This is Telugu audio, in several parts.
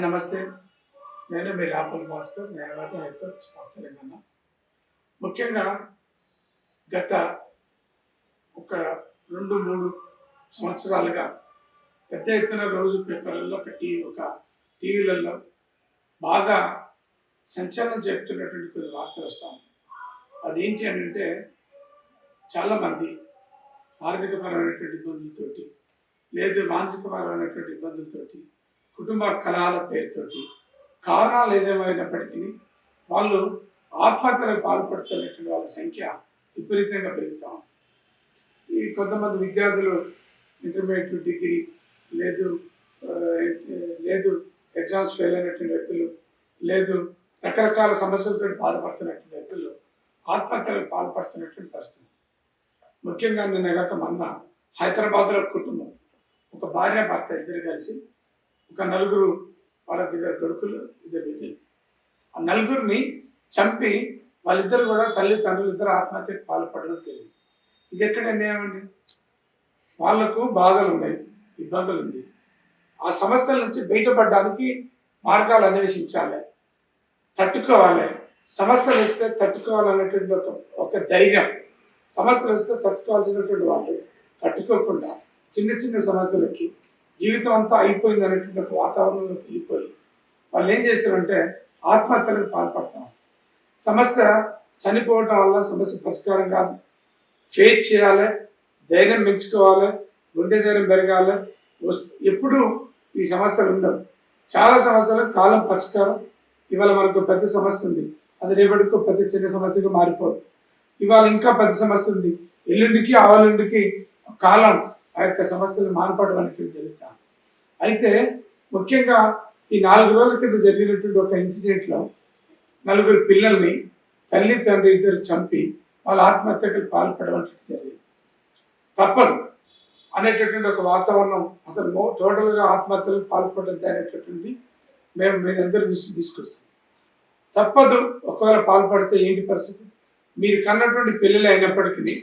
నమస్తే. నేను మీ రాపల్ భాస్కర్ న్యాయవాది హైకోర్టు ఆఫ్ తెలంగాణ. ముఖ్యంగా గత ఒక రెండు మూడు సంవత్సరాలుగా పెద్ద ఎత్తున రోజు పేపర్లలో పెట్టి ఒక టీవీలలో బాగా సంచలనం చెప్తున్నటువంటి కొన్ని వార్తలు వస్తాం అదేంటి అని అంటే చాలామంది ఆర్థికపరమైనటువంటి ఇబ్బందులతోటి లేదు మానసికపరమైనటువంటి ఇబ్బందులతోటి కుటుంబ కళాల పేరుతోటి కారణాలు ఏదేమైనప్పటికీ వాళ్ళు ఆత్మహత్యలకు పాల్పడుతున్నటువంటి వాళ్ళ సంఖ్య విపరీతంగా పెరుగుతూ ఉంది. ఈ కొంతమంది విద్యార్థులు ఇంటర్మీడియట్ డిగ్రీ లేదు లేదు ఎగ్జామ్స్ ఫెయిల్ అయినటువంటి వ్యక్తులు లేదు రకరకాల సమస్యలతో బాధపడుతున్నటువంటి వ్యక్తులు ఆత్మహత్యలకు పాల్పడుతున్నటువంటి పరిస్థితి. ముఖ్యంగా నిన్నగాక మొన్న హైదరాబాద్లో కుటుంబం ఒక భార్య భర్త ఇద్దరు కలిసి ఒక నలుగురు వాళ్ళకి ఇద్దరు కొడుకులు ఇద్దరు విధి ఆ నలుగురిని చంపి వాళ్ళిద్దరు కూడా తల్లిదండ్రులు ఇద్దరు ఆత్మహత్యకు పాల్పడడం తెలియదు ఇది ఎక్కడ అన్యాయమండి వాళ్ళకు బాధలు ఉన్నాయి ఇబ్బందులు ఉంది ఆ సమస్యల నుంచి బయటపడడానికి మార్గాలు అన్వేషించాలి తట్టుకోవాలి. సమస్యలు వస్తే తట్టుకోవాలనేటువంటి ఒక ఒక ధైర్యం. సమస్యలు వస్తే తట్టుకోవాల్సినటువంటి వాళ్ళు తట్టుకోకుండా చిన్న చిన్న సమస్యలకి జీవితం అంతా అయిపోయింది అనేటువంటి ఒక వాతావరణంలోకి వెళ్ళిపోయి వాళ్ళు ఏం చేస్తారంటే ఆత్మహత్యలకు పాల్పడతాం. సమస్య చనిపోవటం వల్ల సమస్య పరిష్కారం కాదు. ఫేస్ చేయాలి ధైర్యం పెంచుకోవాలి గుండె ధైర్యం పెరగాలి. ఎప్పుడు ఈ సమస్యలు ఉండవు. చాలా సమస్యలకు కాలం పరిష్కారం. ఇవాళ మనకు పెద్ద సమస్య ఉంది. అది రేపటికో పెద్ద చిన్న సమస్యగా మారిపోదు. ఇవాళ ఇంకా పెద్ద సమస్య ఉంది. ఎల్లుండికి ఆవలుండికి కాలం ఆ యొక్క సమస్యలు మారిపడడం అనేటువంటి జరుగుతాం అయితే ముఖ్యంగా ఈ నాలుగు రోజుల క్రితం జరిగినటువంటి ఒక ఇన్సిడెంట్లో నలుగురు పిల్లల్ని తల్లి తండ్రి ఇద్దరు చంపి వాళ్ళ ఆత్మహత్యకు పాల్పడడం జరిగింది. తప్పదు అనేటటువంటి ఒక వాతావరణం అసలు మో- టోటల్గా ఆత్మహత్యలకు పాల్పడడం అనేటటువంటి మేము మీరందరి దృష్టి తీసుకొస్తాం. తప్పదు ఒకవేళ పాల్పడితే ఏంటి పరిస్థితి? మీరు కన్నటువంటి పిల్లలు అయినప్పటికీ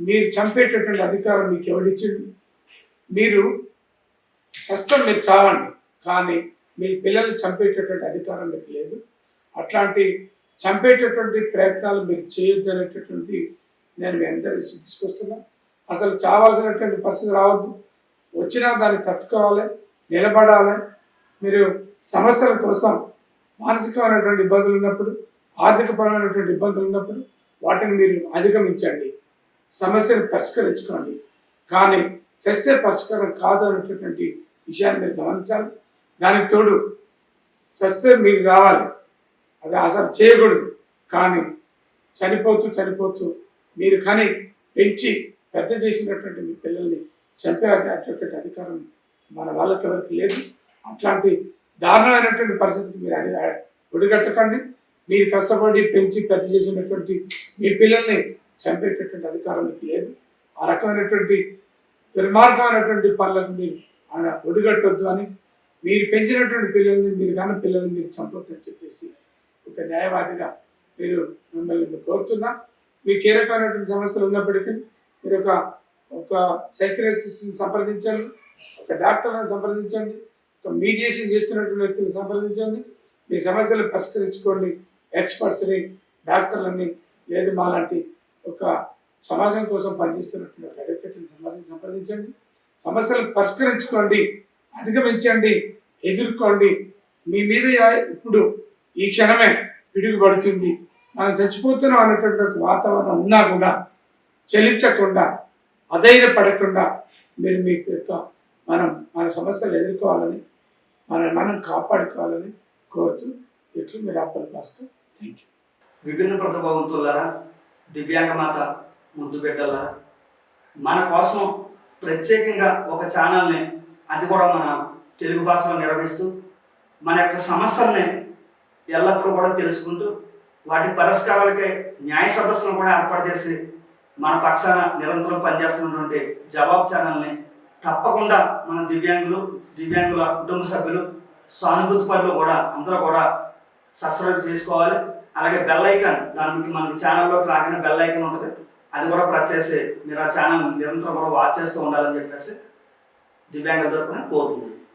మీరు చంపేటటువంటి అధికారం మీకు ఎవరిచ్చింది? మీరు సస్తం మీరు చావండి. కానీ మీ పిల్లల్ని చంపేటటువంటి అధికారం మీకు లేదు. అట్లాంటి చంపేటటువంటి ప్రయత్నాలు మీరు చేయొద్దు అనేటటువంటి నేను మీ అందరి తీసుకొస్తున్నా. అసలు చావాల్సినటువంటి పరిస్థితి రావద్దు. వచ్చినా దాన్ని తట్టుకోవాలి నిలబడాలి. మీరు సమస్యల కోసం మానసికమైనటువంటి ఇబ్బందులు ఉన్నప్పుడు ఆర్థికపరమైనటువంటి ఇబ్బందులు ఉన్నప్పుడు వాటిని మీరు అధిగమించండి. సమస్యను పరిష్కరించుకోండి. కానీ చేస్తే పరిష్కారం కాదు అనేటటువంటి విషయాన్ని మీరు గమనించాలి. దానికి తోడు చస్తే మీరు రావాలి. అది అసలు చేయకూడదు. కానీ చనిపోతూ చనిపోతూ మీరు కానీ పెంచి పెద్ద చేసినటువంటి మీ పిల్లల్ని చంపేటటువంటి అధికారం మన వాళ్ళకి ఎవరికి లేదు. అట్లాంటి దారుణమైనటువంటి పరిస్థితికి మీరు అది ఒడిగట్టకండి. మీరు కష్టపడి పెంచి పెద్ద చేసినటువంటి మీ పిల్లల్ని చంపేటటువంటి అధికారం మీకు లేదు. ఆ రకమైనటువంటి దుర్మార్గమైనటువంటి పనులకు మీరు ఆయన ఒడిగట్టొద్దు అని మీరు పెంచినటువంటి పిల్లల్ని మీరు కన్న పిల్లల్ని మీరు చంపొద్దు అని చెప్పేసి ఒక న్యాయవాదిగా మీరు మిమ్మల్ని కోరుతున్నా. మీ కీలకమైనటువంటి సమస్యలు ఉన్నప్పటికీ మీరు ఒక ఒక సైక్రటిస్ట్ని సంప్రదించండి ఒక డాక్టర్ని సంప్రదించండి ఒక మీడియేషన్ చేస్తున్నటువంటి వ్యక్తిని సంప్రదించండి. మీ సమస్యలు పరిష్కరించుకోండి. ఎక్స్పర్ట్స్ని డాక్టర్లని లేదు మాలాంటి ఒక సమాజం కోసం పనిచేస్తున్నటువంటి కార్యకర్తలు సమాజం సంప్రదించండి. సమస్యలు పరిష్కరించుకోండి అధిగమించండి ఎదుర్కోండి. మీ మీద ఇప్పుడు ఈ క్షణమే పిడుగుపడుతుంది. మనం చచ్చిపోతున్నాం అనేటువంటి వాతావరణం ఉన్నా కూడా చలించకుండా అధైర్యపడకుండా మీరు మీ యొక్క మనం మన సమస్యలు ఎదుర్కోవాలని మన మనం కాపాడుకోవాలని కోరుతూ ఇట్లు మీరు అప్పలు కాస్తూ థ్యాంక్ యూ విభిన్న ప్రతిభావంతులారా దివ్యాంగ మాత ముద్దు బిడ్డలారా మన కోసం ప్రత్యేకంగా ఒక ఛానల్ని అది కూడా మన తెలుగు భాషలో నిర్వహిస్తూ మన యొక్క సమస్యల్ని ఎల్లప్పుడూ కూడా తెలుసుకుంటూ వాటి పరిష్కారాలకే న్యాయ సదస్సును కూడా ఏర్పాటు చేసి మన పక్షాన నిరంతరం పనిచేస్తున్నటువంటి జవాబ్ ఛానల్ని తప్పకుండా మన దివ్యాంగులు దివ్యాంగుల కుటుంబ సభ్యులు సానుభూతి పనులు కూడా అందరూ కూడా సబ్స్క్రైబ్ చేసుకోవాలి. అలాగే బెల్ ఐకాన్ దానికి మనకి ఛానల్లోకి రాగానే బెల్ ఐకాన్ ఉంటుంది. అది కూడా ప్రెస్ చేసి మీరు ఆ ఛానల్ నిరంతరం కూడా వాచ్ చేస్తూ ఉండాలని చెప్పేసి దివ్యాంగుల తరపున కోరుతుంది